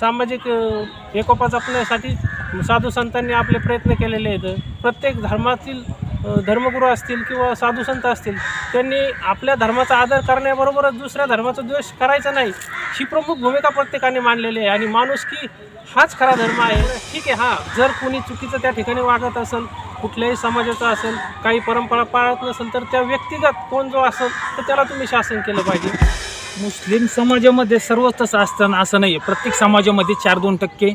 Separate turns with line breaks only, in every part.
सामाजिक एकोपा जपण्यासाठी साधू संतांनी आपले प्रयत्न केलेले आहेत. प्रत्येक धर्मातील धर्मगुरू असतील किंवा साधू संत असतील त्यांनी आपल्या धर्माचा आदर करण्याबरोबरच दुसऱ्या धर्माचा द्वेष करायचा नाही ही प्रमुख भूमिका प्रत्येकाने मांडलेली आहे. आणि माणूस की हाच खरा धर्म आहे ठीक आहे हां. जर कोणी चुकीचं त्या ठिकाणी वागत असेल कुठल्याही समाजाचा असेल काही परंपरा पाळत नसेल तर त्या व्यक्तिगत कोण जो असेल तर त्याला तुम्ही शासन केलं पाहिजे.
मुस्लिम समाजामध्ये सर्वच तसं असताना असं नाही आहे प्रत्येक समाजामध्ये चार दोन टक्के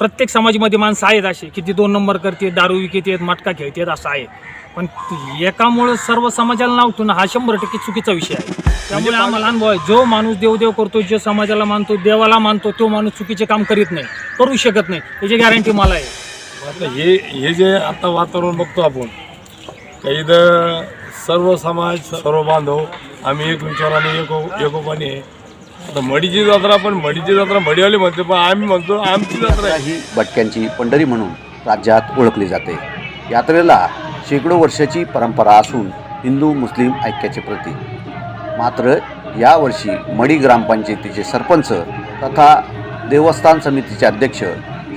प्रत्येक समाजामध्ये माणसं आहेत असे की ती दोन नंबर करते दारू विकते मटका खेळतात असं आहे. पण एकामुळं सर्व समाजाला नाव ठेवणं हा शंभर टक्के चुकीचा विषय आहे. त्यामुळे आम्हाला अनुभव आहे जो माणूस देवदेव करतो जो समाजाला मानतो देवाला मानतो तो माणूस चुकीचे काम करीत नाही करू शकत नाही. त्याची गॅरंटी मला आहे.
आता हे हे जे आता वातावरण बघतो आपण का इथं सर्व समाज सर्व बांधव आम्ही एक विचाराने एको एकोपाने आता मडीची जत्रा पण मडीची जत्रा मडीवाली म्हणते पण आम्ही म्हणतो आमची जत्रा आहे.
ही भटक्यांची पंढरी म्हणून राज्यात ओळखली जाते. यात्रेला शेकडो वर्षाची परंपरा असून हिंदू मुस्लिम ऐक्याचे प्रतीक. मात्र यावर्षी मडी ग्रामपंचायतीचे सरपंच तथा देवस्थान समितीचे अध्यक्ष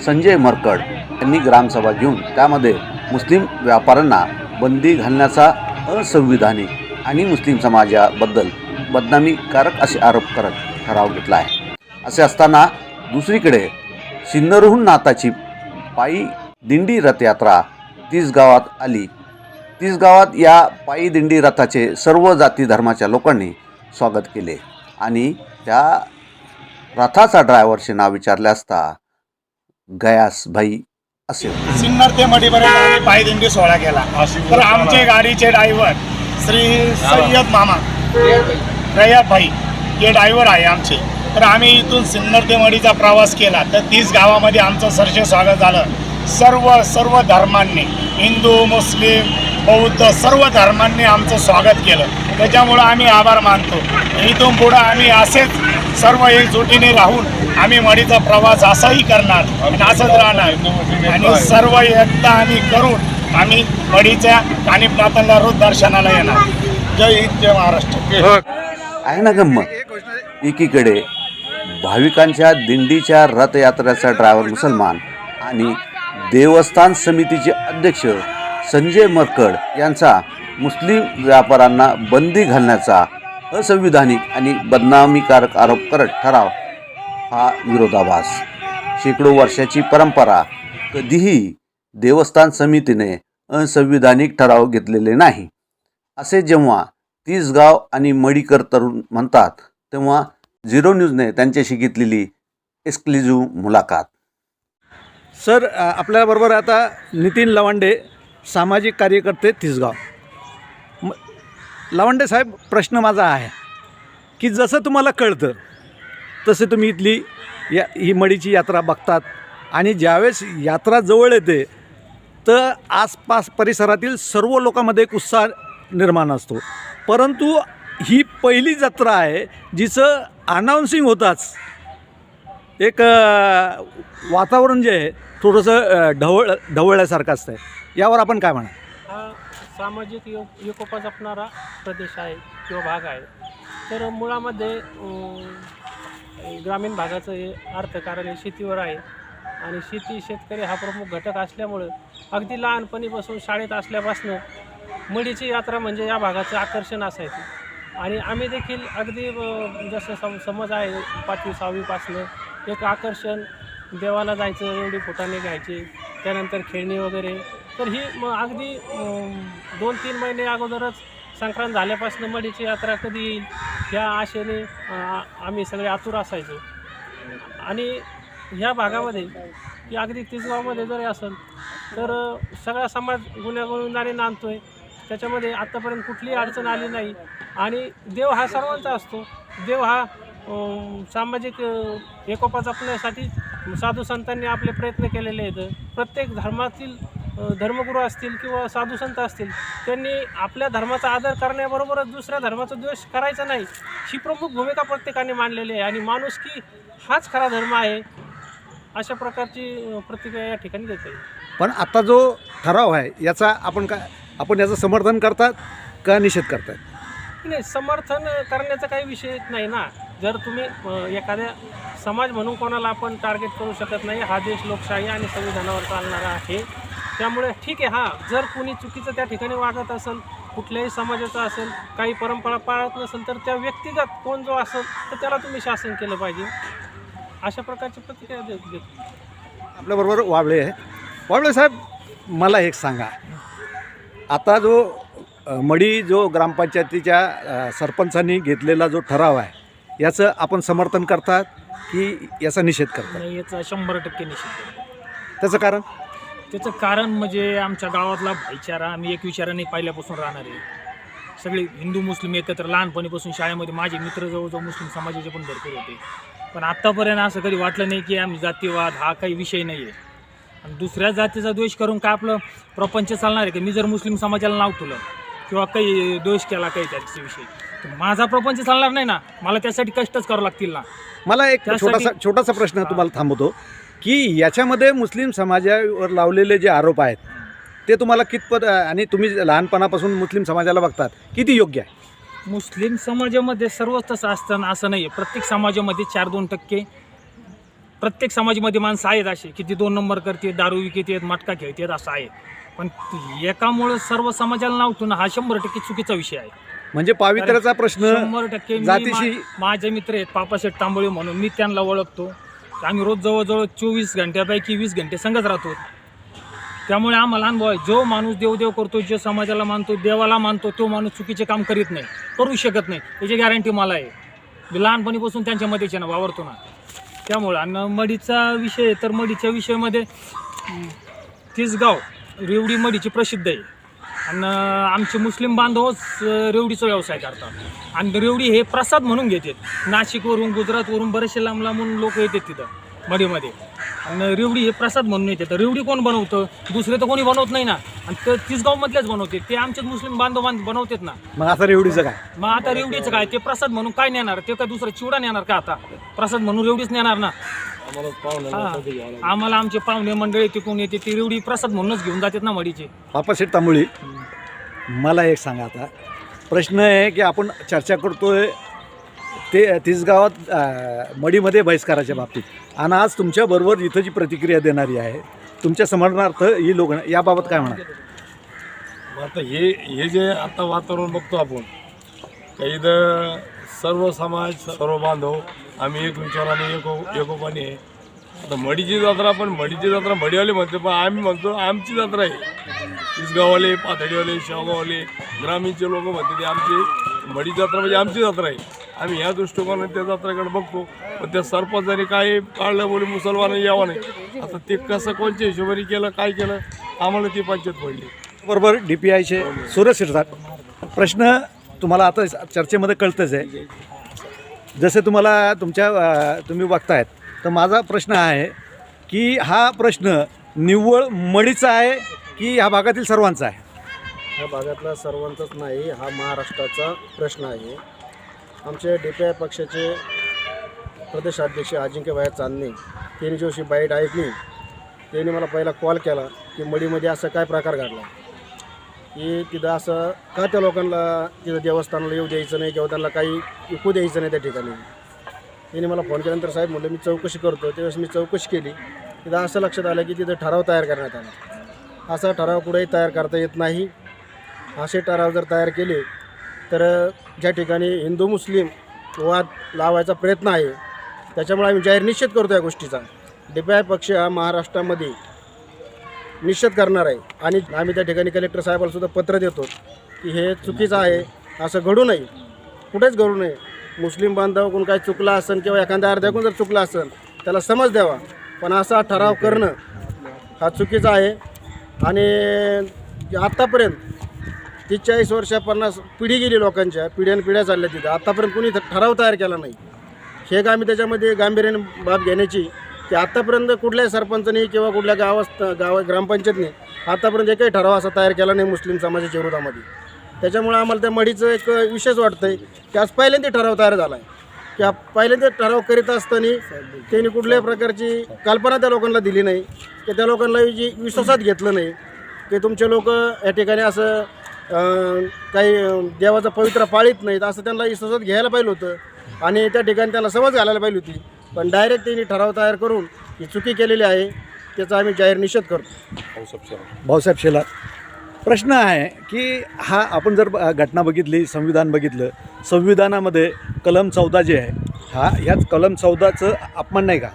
संजय मरकड यांनी ग्रामसभा घेऊन त्यामध्ये मुस्लिम व्यापाऱ्यांना बंदी घालण्याचा असंविधानिक आणि मुस्लिम समाजाबद्दल बदनामीकारक असे आरोप करत ठराव घेतला आहे. असे असताना दुसरीकडे सिन्नरहून नाताची पायी दिंडी रथयात्रा तीस गावात आली. तीस गावात या पायी दिंडी रथाचे सर्व जाती धर्माच्या लोकांनी स्वागत केले आणि त्या रथाचा ड्रायव्हरचे नाव विचारले असता गयास भाई असे
सिन्नर ते मडीपर्यंत आम्ही पायदिंडी सोहळा केला. तर आमचे गाडीचे ड्रायव्हर श्री सय्यद मामा. रयाब भाई हे ड्रायव्हर आहे आमचे. तर आम्ही इथून सिन्नर ते मडीचा प्रवास केला. तर तीस गावामध्ये आमचं सरसे स्वागत झालं. सर्व सर्व धर्मांनी हिंदू मुस्लिम बौद्ध सर्व धर्मांनी आमचं स्वागत केलं. त्याच्यामुळं आम्ही आभार मानतो. इथून पुढं आम्ही असेच सर्व एकजुटीने राहून आम्ही मडीचा प्रवास असाही करणार आणि असंच राहणार. आणि सर्व एकता आम्ही करून आम्ही मडीच्या कानिपनाथांना रोज दर्शनाला येणार. जय हिंद जय महाराष्ट्र.
आहे ना गंमत एकीकडे भाविकांच्या दिंडीच्या रथयात्रेचा ड्रायव्हर मुसलमान आणि देवस्थान समितीचे अध्यक्ष संजय मरकड यांचा मुस्लिम व्यापाऱ्यांना बंदी घालण्याचा असंविधानिक आणि बदनामीकारक आरोप करत ठराव. हा विरोधाभास. शेकडो वर्षाची परंपरा कधीही देवस्थान समितीने असंविधानिक ठराव घेतलेले नाही. असे जेव्हा तीस गाव आणि मडीकर तरुण म्हणतात तेव्हा झिरो न्यूजने त्यांच्याशी घेतलेली एक्सक्लुझिव्ह मुलाखत.
सर आपल्याबरोबर आता नितीन लवांडे सामाजिक कार्यकर्ते तिसगाव. म लवांडे साहेब प्रश्न माझा आहे की जसं तुम्हाला कळतं तसे तुम्ही इथली या ही मडीची यात्रा बघतात आणि ज्यावेळेस यात्रा जवळ येते तर आसपास परिसरातील सर्व लोकांमध्ये एक उत्साह निर्माण असतो. परंतु ही पहिली जत्रा आहे जिचं अनाऊन्सिंग होताच. एक वातावरण जे आहे थोडंसं ढवळ ढवळल्यासारखं असतं आहे यावर आपण काय म्हणा
हा सामाजिक यो एकोपा जपणारा प्रदेश आहे किंवा भाग आहे. तर मुळामध्ये ग्रामीण भागाचं हे अर्थकारण हे शेतीवर आहे. आणि शेती शेतकरी हा प्रमुख घटक असल्यामुळं अगदी लहानपणीपासून शाळेत असल्यापासून मडीची यात्रा म्हणजे या भागाचं आकर्षण असायचं. आणि आम्ही देखील अगदी जसं सम समज आहे पाचवी सहावीपासनं एक आकर्षण देवाला जायचं एवढी फुटाने घ्यायची त्यानंतर खेळणी वगैरे. तर ही मग अगदी दोन तीन महिने अगोदरच संक्रांत झाल्यापासून मडीची यात्रा कधी येईल ह्या आशेने आम्ही सगळे आतुर असायचो. आणि ह्या भागामध्ये की अगदी तिसगावमध्ये जरी असेल तर सगळा समाज गुन्ह्यागुणाने नांदतोय. त्याच्यामध्ये आत्तापर्यंत कुठलीही अडचण आली नाही. आणि देव हा सर्वांचा असतो. देव हा सामाजिक एकोपा जपण्यासाठी साधू संतांनी आपले प्रयत्न केलेले आहेत. प्रत्येक धर्मातील धर्मगुरू असतील किंवा साधू संत असतील त्यांनी आपल्या धर्माचा आदर करण्याबरोबरच दुसऱ्या धर्माचा द्वेष करायचा नाही. ही प्रमुख भूमिका प्रत्येकाने मांडलेली आहे. आणि माणूस की हाच खरा धर्म आहे अशा प्रकारची प्रतिक्रिया या ठिकाणी देते
पण आता जो ठराव आहे याचा आपण काय आपण याचं समर्थन करतात का निषेध करतात
नाही समर्थन करण्याचा काही विषय नाही ना. जर तुम्ही अ, एखाद्या समाज म्हणून कोणाला आपण टार्गेट करू शकत नाही हा देश लोकशाही आणि संविधानावर चालणारा आहे. त्यामुळे ठीक आहे हां जर कोणी चुकीचं त्या ठिकाणी वागत असेल कुठल्याही समाजाचा असेल काही परंपरा पाळत नसेल तर त्या व्यक्तिगत कोण जो असेल तर त्याला तुम्ही शासन केलं पाहिजे. अशा प्रकारची प्रतिक्रिया देत देतो
आपल्याबरोबर वाबळे आहे. वाबळे साहेब मला एक सांगा. आता जो अ, मडी जो ग्रामपंचायतीच्या अ, सरपंचांनी घेतलेला जो ठराव आहे याचं आपण समर्थन करतात की याचा निषेध करतात?
नाही याचा शंभर टक्के निषेध. करतो.
त्याचं कारण?
त्याचं कारण म्हणजे आमच्या गावातला भाईचारा आम्ही एक विचाराने पहिल्यापासून राहणार. आहे सगळे हिंदू मुस्लिम एकत्र लहानपणीपासून शाळेमध्ये माझे मित्र जवळजवळ मुस्लिम समाजाचे पण भरपूर होते. पण आत्तापर्यंत असं कधी वाटलं नाही की आम्ही जातीवाद हा काही विषय नाही आहे आणि दुसऱ्या जातीचा द्वेष करून काय आपलं प्रपंच चालणार आहे की? मी जर मुस्लिम समाजाला नाव ठेवलं किंवा काही द्वेष केला काही त्याच्याविषयी तर माझा प्रपंच चालणार नाही ना? मला त्यासाठी कष्टच करावं लागतील ना?
मला एक छोटासा छोटासा प्रश्न तुम्हाला थांबवतो की याच्यामध्ये मुस्लिम समाजावर लावलेले जे आरोप आहेत ते तुम्हाला कितपत आणि तुम्ही लहानपणापासून मुस्लिम समाजाला बघतात किती योग्य आहे?
मुस्लिम समाजामध्ये सर्वच तसं असताना असं नाही आहे प्रत्येक समाजामध्ये चार दोन टक्के प्रत्येक समाजामध्ये माणसं आहेत असे की ते दोन नंबर करते दारू विकतेत मटका खेळतात असं आहे. पण एकामुळं सर्व समाजाला नाव ठेवणं हा शंभर टक्के चुकीचा विषय आहे.
म्हणजे पावित्र्याचा प्रश्न
शंभर टक्के मी
जातीशी
मा- माझे मित्र आहेत पापाशेठ तांबळे म्हणून मी त्यांना ओळखतो. आम्ही रोज जवळजवळ चोवीस घंट्यापैकी वीस घंटे संगत राहतो. त्यामुळे आम्हाला अनुभव आहे. जो माणूस देवदेव करतो जो समाजाला मानतो देवाला मानतो तो माणूस चुकीचे काम करीत नाही करू शकत नाही. याची गॅरंटी मला आहे. मी लहानपणीपासून त्यांच्यामध्येच आहे ना वावरतो ना. त्यामुळं आणि मडीचा विषय आहे तर मडीच्या विषयामध्ये तिसगाव रेवडी मडीची प्रसिद्ध आहे. आणि आमचे मुस्लिम बांधवच रेवडीचा व्यवसाय करतात. आणि रेवडी हे प्रसाद म्हणून घेतात. नाशिकवरून गुजरातवरून बरेचसे लांब लांबून लोक येतात तिथं मडीमध्ये. आणि रेवडी हे प्रसाद म्हणून येते. तर रेवडी कोण बनवतं? दुसरे तर कोणी बनवत नाही ना. आणि ते तिसगावमधलेच बनवते. ते आमचेच मुस्लिम बांधव बांध बनवतात ना.
मग आता रेवडीचं काय?
मग आता रेवडीचं काय? ते प्रसाद म्हणून काय नेणार? ते काय दुसरं चिवडा नेणार का आता? प्रसाद म्हणून रेवडीच नेणार ना. हा. आम्हाला आमचे पाहुणे मंडळी तिकून येते. ती रेवडी प्रसाद म्हणूनच घेऊन जातात ना मडीचे.
बापाशेठ तांबुळी. मला एक सांगा आता. प्रश्न आहे की आपण चर्चा करतोय ते तिसगावात गावात मडीमध्ये बहिष्काराच्या बाबतीत. आणि आज तुमच्याबरोबर इथं जी प्रतिक्रिया देणारी आहे तुमच्या समर्थनार्थ ही लोक याबाबत काय म्हणा
आता हे हे जे आता वातावरण बघतो आपण काही सर्व समाज सर्व बांधव आम्ही एक विचाराने एको एकोपाने आहे. आता मडीची जत्रा पण मडीची जत्रा मडीवाले म्हणते पण आम्ही म्हणतो आमची जत्रा आहे. तिसगाववाले पाथडीवाले शेवगाववाले ग्रामीणचे लोक म्हणते ते आमची मडी जत्रा म्हणजे आमची जत्रा आहे. आम्ही ह्या दृष्टिकोनाने त्या जत्रेकडे बघतो. पण त्या सरपंचाने काय काढलं बोली मुसलमानांनी यावं नाही. आता ते कसं कोणच्या हिशोबाने केलं काय केलं आम्हाला ती पंचायत पडली.
बरोबर डी पी आयचे सुरज शिरसाट. प्रश्न तुम्हाला आता चर्चेमध्ये कळतंच आहे. जसे तुम्हाला तुमच्या तुम्ही बघतायत तर माझा प्रश्न आहे की हा प्रश्न निव्वळ मडीचा आहे की ह्या भागातील सर्वांचा आहे?
ह्या भागातला सर्वांचाच नाही हा महाराष्ट्राचा प्रश्न आहे. आमचे डी पी आय पक्षाचे प्रदेशाध्यक्ष अजिंक्यभाई चांदणे त्यांनी जोशी बाईट ऐकली त्यांनी मला पहिला कॉल केला की मडीमध्ये असं काय प्रकार घडला? की तिथं असं का त्या लोकांना तिथं देवस्थानाला येऊ द्यायचं नाही किंवा त्यांना काही विकू द्यायचं नाही त्या ठिकाणी? त्यांनी मला फोन केल्यानंतर साहेब म्हटलं मी चौकशी करतो त्यावेळेस मी चौकशी केली. तिथं असं लक्षात आलं की तिथं ठराव तयार करण्यात आला. असा ठराव कुठेही तयार करता येत नाही. असे ठराव जर तयार केले तर ज्या ठिकाणी हिंदू मुस्लिम वाद लावायचा प्रयत्न आहे त्याच्यामुळे आम्ही जाहीर निषेध करतो या गोष्टीचा. डीपीआय पक्ष हा महाराष्ट्रामध्ये निषेध करणार आहे. आणि आम्ही त्या ठिकाणी कलेक्टर साहेबाला सुद्धा पत्र देतो की हे चुकीचं आहे असं घडू नये. कुठेच घडू नये. मुस्लिम बांधव काही चुकला असेल किंवा एखाद्या अर्ध्याकून जर चुकला असेल त्याला समज द्यावा. पण असा ठराव करणं हा चुकीचा आहे. आणि आत्तापर्यंत तीस चाळीस वर्ष पन्नास पिढी गेली लोकांच्या पिढ्यान पिढ्या चालल्या तिथं. आत्तापर्यंत कुणी ठराव तयार केला नाही. हे एक आम्ही त्याच्यामध्ये गांभीर्याने बाब घेण्याची की आत्तापर्यंत कुठल्याही सरपंचाने किंवा कुठल्या गावात गाव ग्रामपंचायतने आत्तापर्यंत एकही ठराव असा तयार केला नाही मुस्लिम समाजाच्या विरोधामध्ये. त्याच्यामुळे आम्हाला त्या मढीचं एक विशेष वाटतं आहे की आज पहिल्यांदा ठराव तयार झाला आहे की पहिल्यांदा ठराव करीत असताना त्यांनी कुठल्याही प्रकारची कल्पना त्या लोकांना दिली नाही की त्या लोकांना जी विश्वासात घेतलं नाही की तुमचे लोक या ठिकाणी असं काही देवाचा पवित्र पाळीत नाहीत असं त्यांना विश्वासात घ्यायला पाहिजे होतं. आणि त्या ठिकाणी त्याला समज घालायला पाहिजे होती. पण डायरेक्ट त्यांनी ठराव तयार करून ही चुकी केलेली आहे त्याचा आम्ही जाहीर निषेध करतो.
भाऊसाहेब शेलार प्रश्न आहे की हा आपण जर घटना बघितली संविधान बघितलं संविधानामध्ये कलम चौदा जे आहे हा ह्याच कलम चौदाचं अपमान नाही का?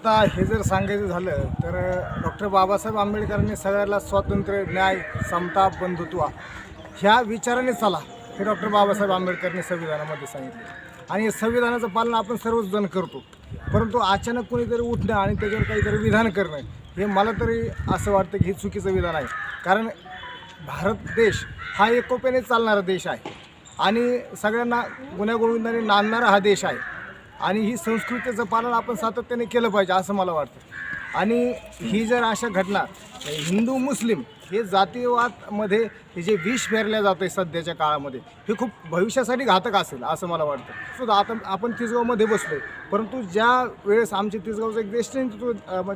आता हे जर सांगायचं झालं तर डॉक्टर बाबासाहेब आंबेडकरांनी सगळ्याला स्वातंत्र्य न्याय समता बंधुत्व ह्या विचाराने चला हे डॉक्टर बाबासाहेब आंबेडकरांनी संविधानामध्ये सांगितलं. आणि संविधानाचं पालन आपण सर्वच जण करतो. परंतु अचानक कोणीतरी उठणं आणि त्याच्यावर काहीतरी विधान करणं हे मला तरी असं वाटतं की हे चुकीचं विधान आहे. कारण भारत देश हा एकोप्याने चालणारा देश आहे. आणि सगळ्यांना गुण्यागोविंदाने नांदणारा हा देश आहे. आणि ही संस्कृतीचं पालन आपण सातत्याने केलं पाहिजे असं मला वाटतं. आणि ही जर अशा घटना हिंदू मुस्लिम हे जातीयवादमध्ये हे जे विष फेरल्या जातं आहे सध्याच्या काळामध्ये हे खूप भविष्यासाठी घातक असेल असं मला वाटतं. सुद्धा आता आपण तिसगावमध्ये बसलो आहे परंतु ज्या वेळेस आमचे तिसगावचं एक देश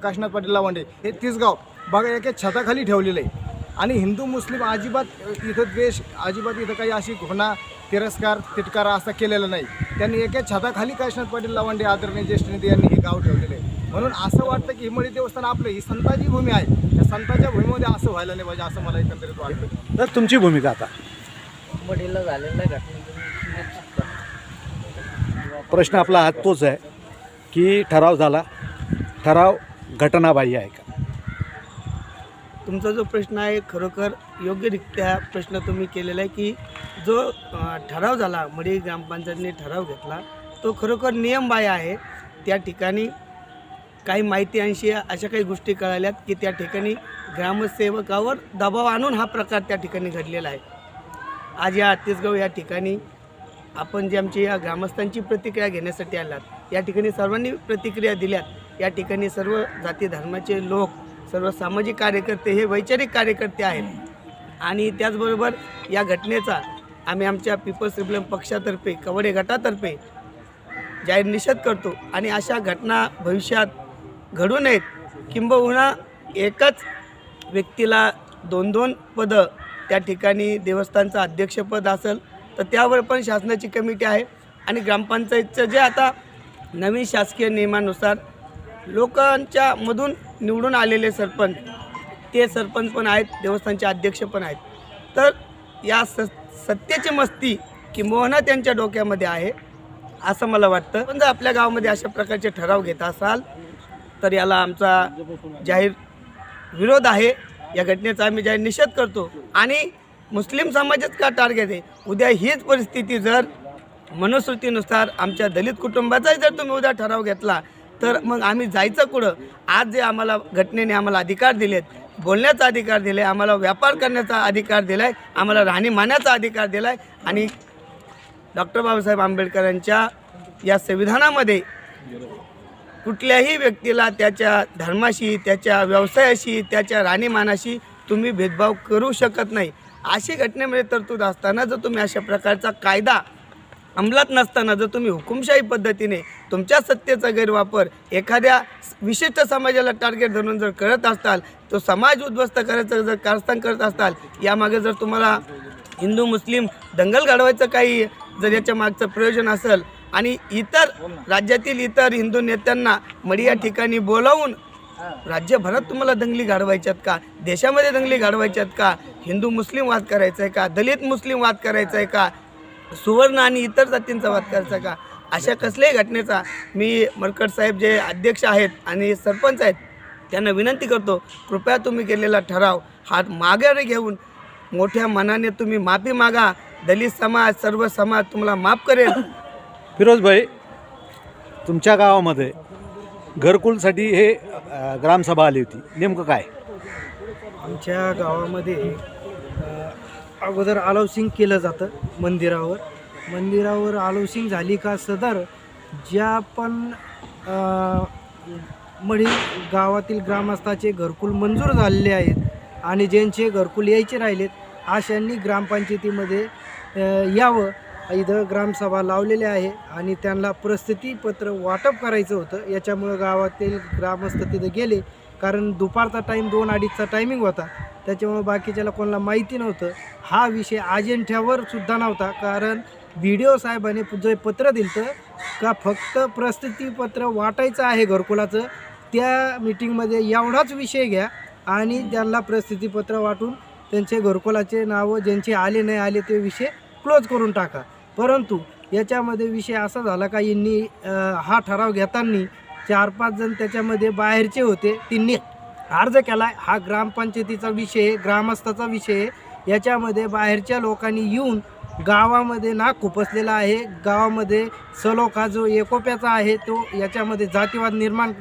काशीनाथ पाटील लावंडे हे तिसगाव बघा एका छताखाली ठेवलेलं आहे. आणि हिंदू मुस्लिम अजिबात इथं द्वेष अजिबात इथं काही अशी घोषणा तिरस्कार तिटकारा असा केलेला नाही. त्यांनी एका छताखाली काशीनाथ पाटील लावंडे आदरणीय ज्येष्ठ नेते यांनी हे गाव ठेवलेलं आहे. म्हणून असं वाटतं की हिमडी देवस्थान आपलं ही संताची भूमी आहे. या संताच्या भूमीमध्ये असं व्हायला नाही पाहिजे असं मला एकंदरीत वाटतं.
तर तुमची भूमिका आता?
वडील झालेल्या घटना
प्रश्न आपला हा तोच आहे की ठराव झाला. ठराव घटनाबाह्य आहे का?
तुमचा जो प्रश्न आहे खरोखर योग्यरित्या प्रश्न तुम्ही केलेला आहे की जो ठराव झाला मडी ग्रामपंचायतने ठराव घेतला तो खरोखर नियमबाह्य आहे. त्या ठिकाणी काही माहिती अंशी अशा काही गोष्टी कळाल्यात की त्या ठिकाणी ग्रामसेवकावर दबाव आणून हा प्रकार त्या ठिकाणी घडलेला आहे. आज या आत्तेसगाव या ठिकाणी आपण जे आमची या ग्रामस्थांची प्रतिक्रिया घेण्यासाठी आलात या ठिकाणी सर्वांनी प्रतिक्रिया दिल्यात या ठिकाणी सर्व जाती धर्माचे लोक सर्व सामाजिक कार्यकर्ते हे वैचारिक कार्यकर्ते आहेत. आणि त्याचबरोबर या घटनेचा आम्ही आमच्या पीपल्स रिपब्लिक पक्षातर्फे कवडे गटातर्फे जाहीर निषेध करतो. आणि अशा घटना भविष्यात घडू नयेत. किंबहुना एकच व्यक्तीला दोन दोन पदं त्या ठिकाणी देवस्थानचं अध्यक्षपद असेल तर त्यावर पण शासनाची कमिटी आहे. आणि ग्रामपंचायतचं जे आता नवीन शासकीय नियमानुसार लोकांच्या मधून निवडून आलेले सरपंच ते सरपंच पण आहेत देवस्थानचे अध्यक्ष पण आहेत. तर या स सत्तेची मस्ती किंबहुना त्यांच्या डोक्यामध्ये आहे असं मला वाटतं. पण जर आपल्या गावामध्ये अशा प्रकारचे ठराव घेत असाल तर याला आमचा जाहीर विरोध आहे. या घटनेचा आम्ही जाहीर निषेध करतो. आणि मुस्लिम समाजच का टार्गेट आहे? उद्या हीच परिस्थिती जर मनुस्मृतीनुसार आमच्या दलित कुटुंबाचाही जर तुम्ही उद्या ठराव घेतला तर मग आम्ही जायचं कुठं? आज जे आम्हाला घटनेने आम्हाला अधिकार दिलेत बोलण्याचा अधिकार दिले आम्हाला व्यापार करण्याचा अधिकार दिला आहे आम्हाला राहणीमानाचा अधिकार दिला आहे आणि डॉक्टर बाबासाहेब आंबेडकरांच्या या संविधानामध्ये कुठल्याही व्यक्तीला त्याच्या धर्माशी त्याच्या व्यवसायाशी त्याच्या राहणीमानाशी तुम्ही भेदभाव करू शकत नाही. अशी घटनेमध्ये तरतूद असताना जर तुम्ही अशा प्रकारचा कायदा अंमलात नसताना जर तुम्ही हुकुमशाही पद्धतीने तुमच्या सत्तेचा गैरवापर एखाद्या विशिष्ट समाजाला टार्गेट धरून जर करत असताल तो समाज उद्ध्वस्त करायचं जर कारस्थान करत असताल यामागे जर तुम्हाला हिंदू मुस्लिम दंगल घडवायचं काही जर याच्या मागचं प्रयोजन असेल आणि इतर राज्यातील इतर हिंदू नेत्यांना मडी या ठिकाणी बोलावून राज्यभरात तुम्हाला दंगली घडवायच्यात का? देशामध्ये दंगली घडवायच्यात का? हिंदू मुस्लिम वाद करायचा आहे का? दलित मुस्लिम वाद करायचा आहे का? सुवर्ण आणि इतर जातींचा वाद करायचा का? अशा कसल्याही घटनेचा मी मरकट साहेब जे अध्यक्ष आहेत आणि सरपंच आहेत त्यांना विनंती करतो कृपया तुम्ही केलेला ठराव हा माघारी घेऊन मोठ्या मनाने तुम्ही माफी मागा. दलित समाज सर्व समाज तुम्हाला माफ करेल.
फिरोजभाई तुमच्या गावामध्ये घरकुलसाठी हे अ, ग्रामसभा आली होती. नेमकं काय?
आमच्या गावामध्ये अगोदर आलाउसिंग केलं जातं मंदिरावर. मंदिरावर आलाउसिंग झाली का सदर ज्या पण अ, मढी गावातील ग्रामस्थाचे घरकुल मंजूर झालेले आहेत आणि ज्यांचे घरकुल यायचे राहिलेत अशांनी ग्रामपंचायतीमध्ये यावं. इथं ग्रामसभा लावलेल्या आहे आणि त्यांना प्रस्थितीपत्र वाटप करायचं होतं. याच्यामुळं गावातील ग्रामस्थ तिथं गेले. कारण दुपारचा टाईम दोन अडीचचा टायमिंग होता. त्याच्यामुळं बाकीच्याला कोणाला माहिती नव्हतं. हा विषय अजेंठ्यावर सुद्धा नव्हता. कारण
व्हिडिओ डी ओ जे पत्र दिलं का फक्त प्रस्तुतीपत्र वाटायचं आहे घरकुलाचं त्या मिटिंगमध्ये एवढाच विषय घ्या आणि त्यांना प्रस्थितीपत्र वाटून त्यांचे घरकुलाचे नावं ज्यांचे आले नाही आले ते विषय क्लोज करून टाका. परंतु याच्यामध्ये विषय असा झाला का यांनी हा ठराव घेताना चार पाच जण त्याच्यामध्ये बाहेरचे होते. त्यांनी अर्ज केला हा ग्रामपंचायतीचा विषय आहे, ग्रामस्थाचा विषय आहे. याच्यामध्ये बाहेरच्या लोकांनी येऊन गावामध्ये नाक खुपसलेला आहे. गावामध्ये सलोखा जो एकोप्याचा आहे तो याच्यामध्ये जातीवाद निर्माण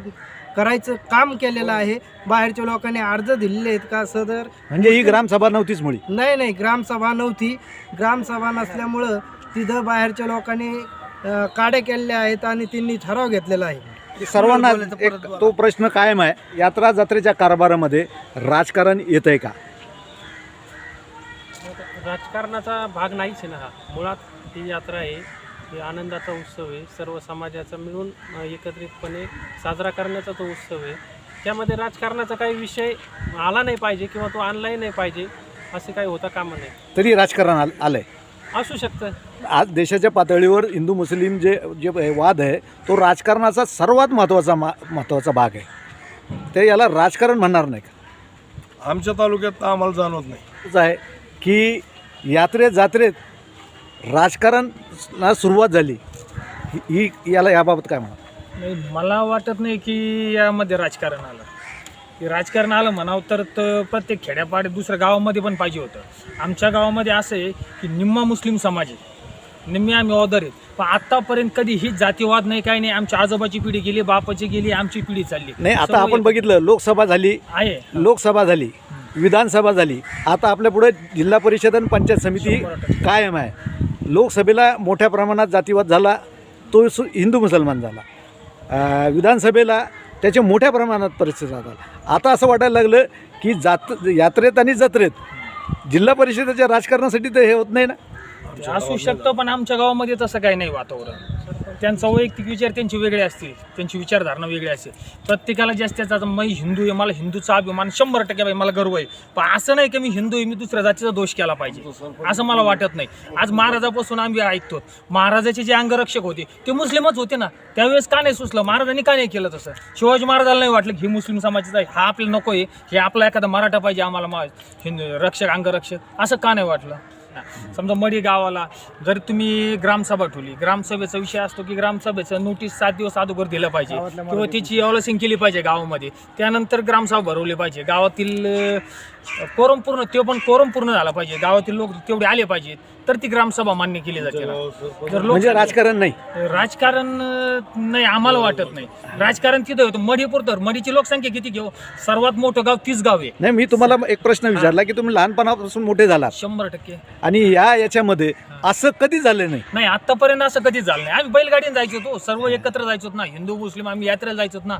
करायचं काम केलेलं आहे. बाहेरच्या लोकांनी अर्ज दिलेले आहेत का सदर?
म्हणजे ही ग्रामसभा नव्हतीच मुळी.
नाही नाही ग्रामसभा नव्हती. ग्रामसभा नसल्यामुळं तिथं बाहेरच्या लोकांनी अं, काड्या केलेल्या आहेत आणि त्यांनी ठराव घेतलेला आहे.
सर्वांना एक तो प्रश्न कायम आहे. यात्रा जत्रेच्या कारभारामध्ये राजकारण येत आहे का?
राजकारणाचा भाग नाहीच आहे ना हा. मुळात ही यात्रा आहे ही आनंदाचा उत्सव आहे. सर्व समाजाचा मिळून एकत्रितपणे साजरा करण्याचा तो उत्सव आहे. त्यामध्ये राजकारणाचा काही विषय आला नाही पाहिजे किंवा तो आणलाही नाही पाहिजे असे काही होता कामा नये.
तरी राजकारण आल आलं आहे
असू शकतं.
आज देशाच्या पातळीवर हिंदू मुस्लिम जे जे वाद आहे तो राजकारणाचा सर्वात महत्त्वाचा मा महत्त्वाचा भाग आहे. ते याला राजकारण म्हणणार नाही का?
आमच्या तालुक्यात आम्हाला जाणवत नाही.
असं आहे की यात्रेत जात्रेत राजकारणला सुरुवात झाली. ही ही- याला याबाबत काय म्हणा
मला वाटत नाही की यामध्ये राजकारण आलं. की राजकारण आलं म्हणावं तर त- प्रत्येक खेड्यापाड्यात दुसऱ्या गावामध्ये पण पाहिजे होतं. आमच्या गावामध्ये असं आहे की निम्मा मुस्लिम समाज आहे. निम्मे आम्ही ऑदर आहेत. पण आत्तापर्यंत कधी ही जातीवाद नाही काही नाही. आमच्या आजोबाची पिढी गेली बापाची गेली आमची पिढी चालली.
नाही आता
सर्व
आपण
एक-
बघितलं लोकसभा झाली
आहे.
लोकसभा झाली विधानसभा झाली. आता आपल्या पुढे जिल्हा परिषद आणि पंचायत समिती
शंभर टक्के.
कायम आहे. लोकसभेला मोठ्या प्रमाणात जातीवाद झाला तो सु हिंदू मुसलमान झाला. अं, विधानसभेला त्याचे मोठ्या प्रमाणात परिस्थिती जातात. आता असं वाटायला लागलं की जात यात्रेत आणि जत्रेत जिल्हा परिषदेच्या राजकारणासाठी तर हे होत नाही ना.
असू शकतं पण आमच्या गावामध्ये तसं काही नाही वातावरण. त्यांचा वैयक्तिक विचार त्यांचे वेगळे असतील त्यांची विचारधारणा वेगळी असेल प्रत्येकाला जास्त त्याचा मी हिंदू आहे मला हिंदूचा अभिमान शंभर टक्के बाई मला गर्व आहे. पण असं नाही की मी हिंदू आहे मी दुसऱ्या जातीचा दोष केला पाहिजे. असं मला वाटत नाही. आज महाराजापासून आम्ही ऐकतो महाराजाचे जे अंगरक्षक होते ते मुस्लिमच होते ना. त्यावेळेस का नाही सुचलं? महाराजांनी का नाही केलं तसं? शिवाजी महाराजाला नाही वाटलं की हे मुस्लिम समाजाचा आहे? हा आपल्याला नको आहे हे आपला एखादा मराठा पाहिजे आम्हाला मा हिंदू रक्षक अंगरक्षक. असं का नाही वाटलं? समजा मडी गावाला जर तुम्ही ग्रामसभा ठेवली ग्रामसभेचा विषय असतो की ग्रामसभेचं नोटीस सात दिवस अगोदर दिलं पाहिजे किंवा त्याची अवलसिंग केली पाहिजे गावामध्ये. त्यानंतर ग्रामसभा भरवली पाहिजे. गावातील कोरम पूर्ण ते पण कोरम पूर्ण झाला पाहिजे. गावातील लोक तेवढे आले पाहिजेत तर ती ग्रामसभा मान्य केली जाते. जर लोक
म्हणजे राजकारण नाही.
राजकारण अं, नाही आम्हाला वाटत नाही. राजकारण तिथं होतं. मढीपूर तर मढीची लोकसंख्या किती घेऊ? सर्वात मोठं गाव तीच गाव आहे.
नाही मी तुम्हाला एक प्रश्न विचारला की तुम्ही लहानपणापासून मोठे झालात.
शंभर टक्के.
आणि या याच्यामध्ये असं कधी झालं नाही?
नाही आतापर्यंत असं कधीच झालं नाही. आम्ही बैलगाडीने जायचो होतो. सर्व एकत्र जायचो ना. हिंदू मुस्लिम आम्ही यात्रेला जायचो ना.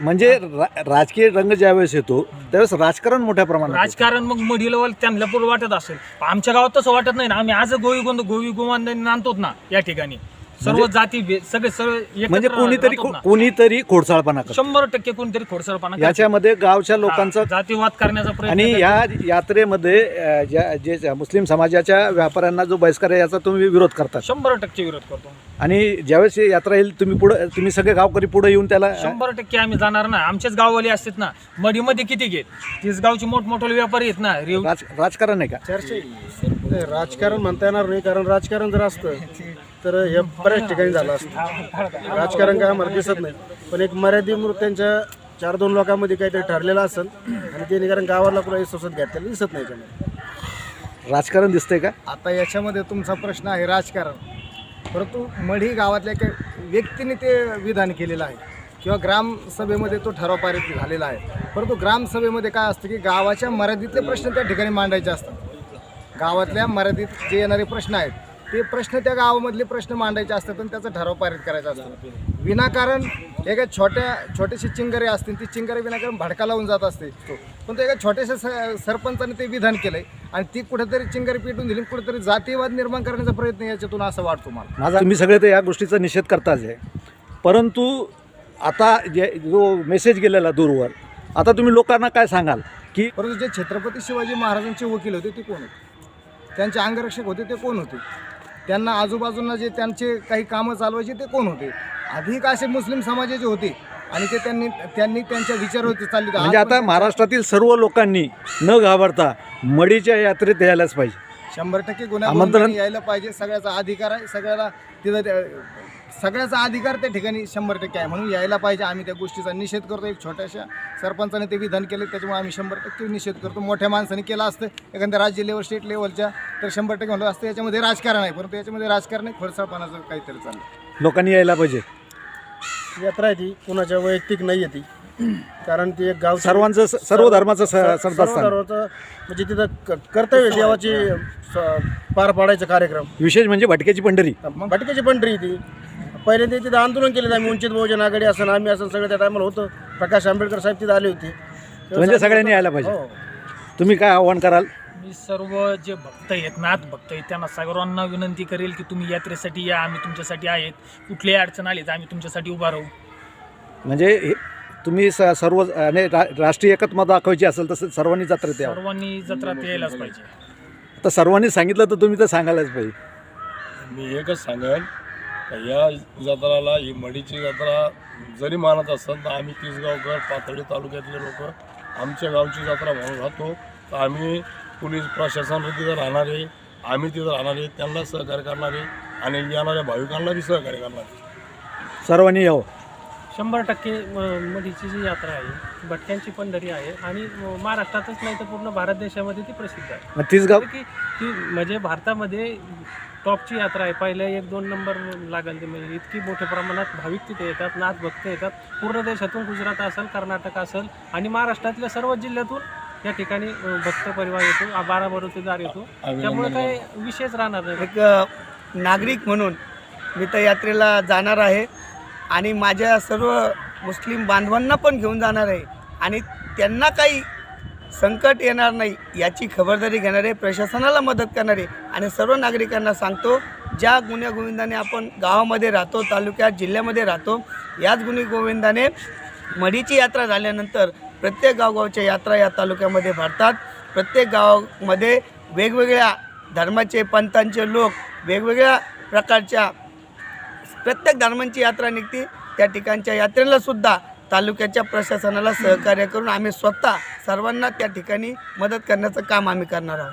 म्हणजे रा- राजकीय रंग ज्यावेळेस येतो त्यावेळेस राजकारण मोठ्या प्रमाणात येतं.
राजकारण मग मधील लेवल त्यांना पूर्व वाटत असेल. आमच्या गावात तसं वाटत नाही ना. आम्ही आज गोवी गोंद गोवी गोमांनी आणतोच ना या ठिकाणी. सर्व जाती भे- सगळे सर्व एकत्र
म्हणजे कोणीतरी
राहतो ना.
कोणीतरी खोडसाळपणा करतं.
शंभर टक्के कोणतरी खोडसरपणा करतं.
याच्यामध्ये गावच्या लोकांचं
जातीवाद करण्याचा प्रयत्न
आणि. या यात्रेमध्ये अ, ज्या जे ज्या मुस्लिम समाजाच्या व्यापाऱ्यांना जो बहिष्कार आहे याचा तुम्ही विरोध करतात
शंभर टक्के विरोध करतो.
आणि ज्यावेळेस ही यात्रा येईल तुम्ही पुढे तुम्ही सगळे गावकरी पुढे येऊन त्याला
शंभर टक्के आम्ही जाणार ना. आमचेच गाववाले असतात ना. मडीमध्ये किती घेत? तीस गावचे मोठमोठे व्यापारी आहेत ना. रेव
राज राजकारण आहे का?
चर्चा राजकारण म्हणता येणार नाही कारण राजकारण जर असतं तर हे बऱ्याच ठिकाणी झालं असतं. राजकारण काय आम्हाला दिसत नाही. पण एक मर्यादित त्यांच्या चार दोन लोकांमध्ये काहीतरी ठरलेलं असेल आणि ते कारण गावाला कुठे सोसत घेतलेलं दिसत नाही त्यामध्ये
राजकारण दिसतंय का?
आता याच्यामध्ये तुमचा प्रश्न आहे राजकारण. परंतु मढी गावातल्या एका व्यक्तीने ते विधान केलेलं आहे. किंवा ग्रामसभेमध्ये तो ठराव पारित झालेला आहे. परंतु ग्रामसभेमध्ये काय असतं की गावाच्या मर्यादितले प्रश्न त्या ठिकाणी मांडायचे असतात. गावातल्या मर्यादित जे येणारे प्रश्न आहेत ते प्रश्न त्या गावामधले प्रश्न मांडायचे असतात आणि त्याचा ठराव पारित करायचा असतो. विनाकारण एका छोट्या छोटेसे चिंगरे असतील ती चिंगरे विनाकारण भडका लावून जात असते. तो पण तो एका छोट्याशा स सरपंचाने ते विधान केलंय आणि ती कुठेतरी चिंगरी पेटून दिली कुठेतरी जातीवाद निर्माण करण्याचा प्रयत्न याच्यातून असं वाटतो मला.
माझा तुम्ही सगळे तर या गोष्टीचा निषेध करताच आहे. परंतु आता जे जो मेसेज गेलेला दूरवर आता तुम्ही लोकांना काय सांगाल? की
परंतु जे छत्रपती शिवाजी महाराजांचे वकील होते ते कोण होते? त्यांचे अंगरक्षक होते ते कोण होते? त्यांना आजूबाजूला जे त्यांचे काही कामं चालवायचे ते कोण होते? अधिक असे मुस्लिम समाजाचे होते. आणि ते त्यांनी त्यांनी त्यांच्या विचारावरती चालली.
म्हणजे आता महाराष्ट्रातील सर्व लोकांनी न घाबरता मडीच्या यात्रेत यायलाच पाहिजे.
शंभर टक्के गुन्हा यायला पाहिजे. सगळ्याचा अधिकार आहे. सगळ्याला तिथं सगळ्याचा अधिकार त्या ठिकाणी शंभर टक्के आहे. म्हणून यायला पाहिजे. आम्ही त्या गोष्टीचा निषेध करतो एक छोट्याशा सरपंचाने ते विधान केले त्याच्यामुळे आम्ही शंभर टक्के निषेध करतो. मोठ्या माणसाने केला असतं एखाद्या राज्य लेवल स्टेट लेवलच्या तर शंभर टक्के म्हणलं असतं याच्यामध्ये राजकारण आहे. परंतु याच्यामध्ये राजकारण आहे खोडसाळपणाचं काहीतरी चाललं
लोकांनी यायला पाहिजे.
यात्रा आहे ती कुणाच्या वैयक्तिक नाही आहे ती. कारण ती एक गाव
सर्वांचं स- सर्व धर्माचं स-
सर्व
श्रद्धास्थान
धर्माचं म्हणजे तिथं क- कर्तव्य देवाची स- पार पाडायचा कार्यक्रम.
विशेष म्हणजे भटक्याची पंढरी.
भटक्याची पंढरी ती. पहिल्यांदा तिथं आंदोलन केलं आम्ही वंचित बहुजन आघाडी असं आम्ही असं सगळं त्या टायमाला होतं. प्रकाश आंबेडकर साहेब तिथं आले होते.
म्हणजे सगळ्यांनी यायला पाहिजे.
हो.
तुम्ही काय आव्हान कराल?
मी सर्व जे भक्त आहेत नाथ भक्त आहेत त्यांना सर्वांना विनंती करेल की तुम्ही यात्रेसाठी या आम्ही तुमच्यासाठी आहेत. कुठलीही अडचण आली तर आम्ही तुमच्यासाठी उभा राहू.
म्हणजे हे तुम्ही स- सर्व आणि रा- राष्ट्रीय एकत्मता दाखवायची असेल तर सर्वांनी जत्रेत यावं
सर्वांनी जत्रात यायलाच पाहिजे.
आता सर्वांनी सांगितलं तर तुम्ही तर सांगायलाच पाहिजे.
मी एकच सांगेन या जत्राला ही मडीची जत्रा जरी मानत असेल तर आम्ही तिसगावकर पाथर्डी तालुक्यातले लोक आमच्या गावची जत्रा म्हणून राहतो. तर आम्ही पोलीस प्रशासन तिथं राहणारे आम्ही तिथं राहणारे त्यांना सहकार्य करणारे आणि येणाऱ्या भाविकांना बी सहकार्य करणारे.
सर्वांनी यावं.
शंभर टक्के मडीची जी यात्रा आहे भटक्यांची पंढरी आहे आणि महाराष्ट्रातच नाही तर पूर्ण भारत देशामध्ये ती प्रसिद्ध आहे.
मग तिसगाव?
की ती म्हणजे भारतामध्ये टॉपची यात्रा आहे. पहिल्या एक दोन नंबर लागेल ती म्हणजे इतकी मोठ्या प्रमाणात भाविक तिथे येतात नाथ भक्त येतात. पूर्ण देशातून गुजरात असेल कर्नाटक असेल आणि महाराष्ट्रातल्या सर्व जिल्ह्यातून या ठिकाणी भक्त परिवार येतो बारा बरोतेदार येतो. त्यामुळे काही विषयच राहणार नाही.
एक नागरिक म्हणून मी त्या यात्रेला जाणार आहे आणि माझ्या सर्व मुस्लिम बांधवांना पण घेऊन जाणार आहे. आणि त्यांना काही संकट येणार नाही याची खबरदारी घेणारे प्रशासनाला मदत करणारे आणि सर्व नागरिकांना सांगतो ज्या गुण्यागोविंदाने आपण गावामध्ये राहतो तालुक्यात जिल्ह्यामध्ये राहतो याच गुण्यागोविंदाने मढीची यात्रा झाल्यानंतर प्रत्येक गावगावच्या यात्रा या तालुक्यामध्ये भरतात. प्रत्येक गावामध्ये वेगवेगळ्या धर्माचे पंथांचे लोक वेगवेगळ्या प्रकारच्या प्रत्येक धर्मांची यात्रा निघते. त्या ठिकाणच्या यात्रेला सुद्धा तालुक्याच्या प्रशासनाला सहकार्य करून आम्ही स्वतः सर्वांना त्या ठिकाणी मदत करण्याचं काम आम्ही करणार आहोत.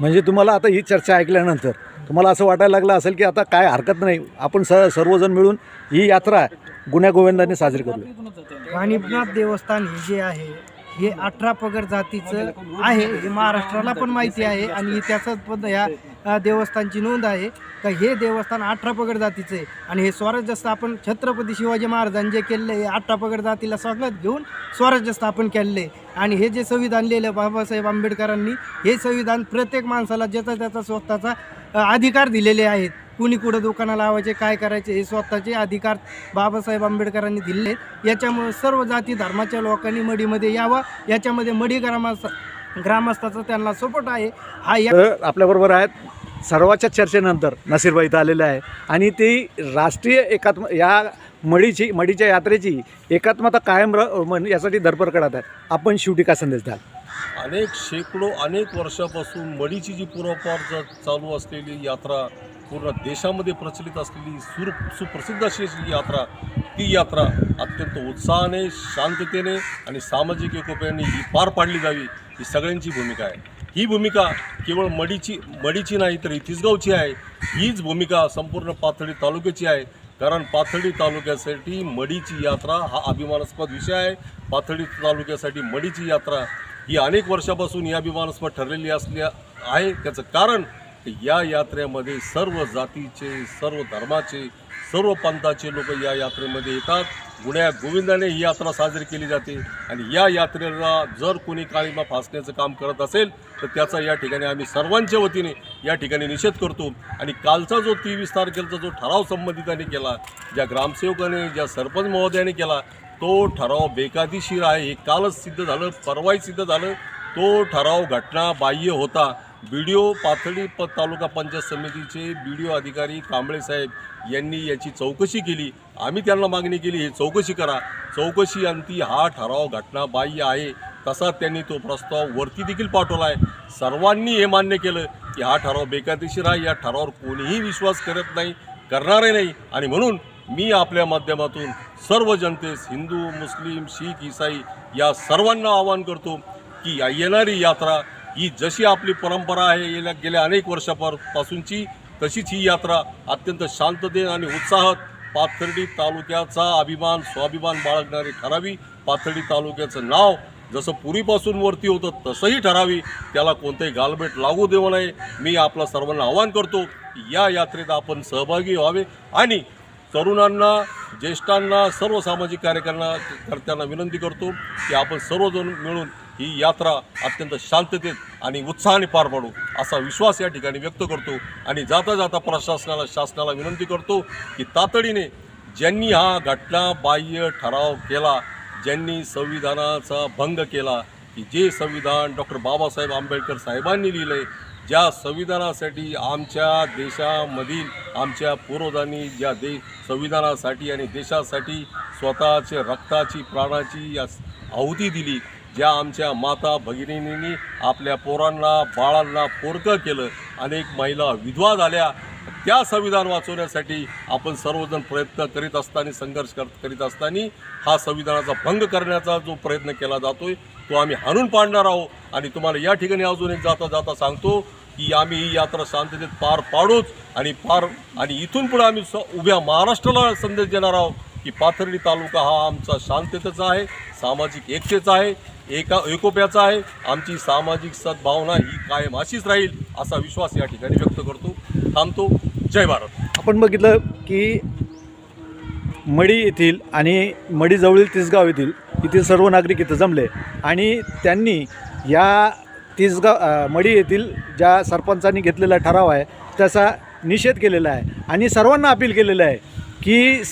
म्हणजे तुम्हाला आता ही चर्चा ऐकल्यानंतर तुम्हाला असं वाटायला लागलं असेल की आता काय हरकत नाही आपण स सर्वजण मिळून ही यात्रा गुन्ह्या गोविंदाने साजरी करू
वाणीपनाथ देवस्थान हे जे आहे हे अठरा पगड जातीचं आहे. हे महाराष्ट्राला पण माहिती आहे आणि इतिहासात पण ह्या देवस्थानची नोंद आहे. का हे देवस्थान अठरा पगड जातीचं आहे. आणि हे स्वराज्य स्थापन छत्रपती शिवाजी महाराजांनी जे केलेलं आहे अठरा पगड जातीला स्वागत घेऊन स्वराज्य स्थापन केलेलं आहे. आणि हे जे संविधान लिहिलं बाबासाहेब आंबेडकरांनी हे संविधान प्रत्येक माणसाला ज्याचा त्याचा स्वतःचा अधिकार दिलेले आहेत. कुणी कुठं दुकानं लावायचे काय करायचे हे स्वतःचे अधिकार बाबासाहेब आंबेडकरांनी दिले आहेत. याच्यामुळे सर्व जाती धर्माच्या लोकांनी मडीमध्ये यावं. याच्यामध्ये मडी ग्रामस्थ ग्रामस्थाचा त्यांना सपोर्ट आहे. हा या
आपल्याबरोबर आहेत. सर्वाच्या चर्चेनंतर नसीरबाई इथं आलेले आहे. आणि ती राष्ट्रीय एकात्म या मडीची मडीच्या यात्रेची एकात्मता कायम र यासाठी धडपड करत आहे आपण शेवटी का संदेश द्याल?
अनेक शेकडो अनेक वर्षापासून मडीची जी पूर्वपार चालू असलेली यात्रा पूर्ण देशामध्ये प्रचलित असलेली सुर सुप्रसिद्ध अशी अशी यात्रा ती यात्रा अत्यंत उत्साहाने शांततेने आणि सामाजिक एकोप्याने ही पार पाडली जावी ही सगळ्यांची भूमिका आहे. ही भूमिका केवळ मडीची मडीची नाही तर ही तिसगावची आहे. हीच भूमिका संपूर्ण पाथर्डी तालुक्याची आहे. कारण पाथर्डी तालुक्यासाठी मडीची यात्रा हा अभिमानास्पद विषय आहे. पाथर्डी तालुक्यासाठी मडीची यात्रा ही अनेक वर्षापासून ही अभिमानास्पद ठरलेली असल्या आहे. त्याचं कारण या यात्रेमध्ये सर्व जातीचे सर्व धर्माचे सर्व पंथाचे लोक या यात्रेमध्ये येतात. गुण्या गोविंदाने ही यात्रा साजरी केली जाते. आणि या यात्रेला जर कोणी काळीमा फासण्याचं काम करत असेल तर त्याचा या ठिकाणी आम्ही सर्वांच्या वतीने या ठिकाणी निषेध करतो. आणि कालचा जो तेवीस तारखेचा जो ठराव संबंधिताने केला ज्या ग्रामसेवकाने ज्या सरपंच महोदयाने केला तो ठराव बेकायदेशीर आहे. हे कालच सिद्ध झालं परवाही सिद्ध झालं. तो ठराव घटना बाह्य होता. बी डी ओ पाथर्डी प तालुका पंचायत समितीचे बी डी ओ अधिकारी कांबळे साहेब यांनी याची चौकशी केली. आम्ही त्यांना मागणी केली ही चौकशी करा. चौकशी अंती हा ठराव घटना बाह्य आहे. तसा त्यांनी तो प्रस्ताव वरती देखील पाठवला आहे सर्वांनी हे मान्य केलं की हा ठराव बेकायदेशीर आहे. या ठरावावर कोणीही विश्वास करत नाही करणारे नाही. आणि म्हणून मी आपल्या माध्यमातून सर्व जनतेस हिंदू मुस्लिम शीख इसाई या सर्वांना आवाहन करतो की या येणारी यात्रा ही जशी आपली परंपरा आहे गेल्या गेल्या अनेक वर्षापासूनची तशीच ही यात्रा अत्यंत शांततेने आणि उत्साहात पाथर्डी तालुक्याचा अभिमान स्वाभिमान बाळगणारी ठरावी. पाथर्डी तालुक्याचं नाव जसं पूर्वीपासून वरती होतं तसंही ठरावी. त्याला कोणतंही गालबेट लागू देऊ नये. मी आपला सर्वांना आवाहन करतो या यात्रेत आपण सहभागी व्हावे आणि तरुणांना ज्येष्ठांना सर्व सामाजिक कार्यकर्त्यांना कर्त्यांना विनंती करतो की आपण सर्वजण मिळून ही यात्रा अत्यंत शांततेत आणि उत्साहाने पार पाडू असा विश्वास या ठिकाणी व्यक्त करतो आणि जाता जाता प्रशासनाला शासनाला विनंती करतो की तातडीने ज्यांनी हा घटनाबाह्य ठराव केला ज्यांनी संविधानाचा भंग केला की जे संविधान डॉक्टर बाबासाहेब आंबेडकर साहेबांनी लिहिलं आहे ज्या संविधानासाठी आमच्या देशामधील आमच्या पूर्वजांनी ज्या दे संविधानासाठी आणि देशासाठी स्वतःचे रक्ताची प्राणाची या आहुती दिली ज्या आमच्या माता भगिनींनी आपल्या पोरांना बाळांना पोरकं केलं अनेक महिला विधवा झाल्या त्या संविधान वाचवण्यासाठी आपण सर्वजण प्रयत्न करीत असताना संघर्ष कर करीत असताना हा संविधानाचा भंग करण्याचा जो प्रयत्न केला जातोय तो आम्ही हाणून पाडणार आहोत. आणि तुम्हाला या ठिकाणी अजून एक जाता जाता सांगतो की आम्ही ही यात्रा शांततेत पार पाडूच आणि पार आणि इथून पुढे आम्ही स उभ्या महाराष्ट्राला संदेश देणार आहोत की पाथर्डी तालुका हा आमचा शांततेचा आहे. सामाजिक एकतेचा आहे एका एकोप्याचा आहे. आमची सामाजिक सद्भावना ही कायम अशीच राहील असा विश्वास या ठिकाणी व्यक्त करतो. थांबतो. जय भारत.
आपण बघितलं की मडी येथील आणि मडीजवळील तिसगाव येथील येथील सर्व नागरिक इथं जमले आणि त्यांनी या तिसगाव मडी येथील ज्या सरपंचांनी घेतलेला ठराव आहे त्याचा निषेध केलेला आहे आणि सर्वांना अपील केलेलं आहे की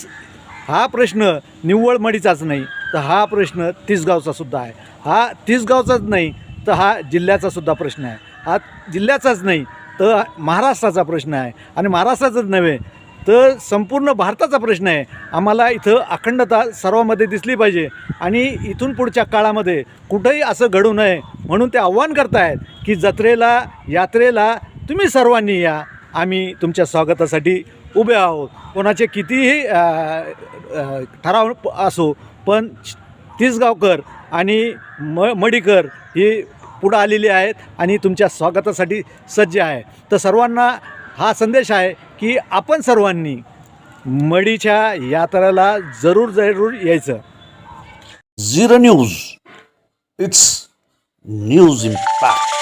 हा प्रश्न निव्वळ मडीचाच नाही. तर हा प्रश्न तिसगावचा सुद्धा आहे. हा तिसगावचाच नाही तर हा जिल्ह्याचा सुद्धा प्रश्न आहे. हा जिल्ह्याचाच नाही तर महाराष्ट्राचा प्रश्न आहे. आणि महाराष्ट्राचाच नव्हे तर संपूर्ण भारताचा प्रश्न आहे. आम्हाला इथं अखंडता सर्वामध्ये दिसली पाहिजे. आणि इथून पुढच्या काळामध्ये कुठंही असं घडू नये म्हणून ते आव्हान करतायत की जत्रेला यात्रेला तुम्ही सर्वांनी या. आम्ही तुमच्या स्वागतासाठी उभे आहोत. कोणाचे कितीही ठराव असो पण तिसगावकर आणि म मडीकर ही पुढं आलेली आहेत आणि तुमच्या स्वागतासाठी सज्ज आहे. तर सर्वांना हा संदेश आहे की आपण सर्वांनी मडीच्या यात्रेला जरूर जरूर यायचं.
Zero news. It's news impact.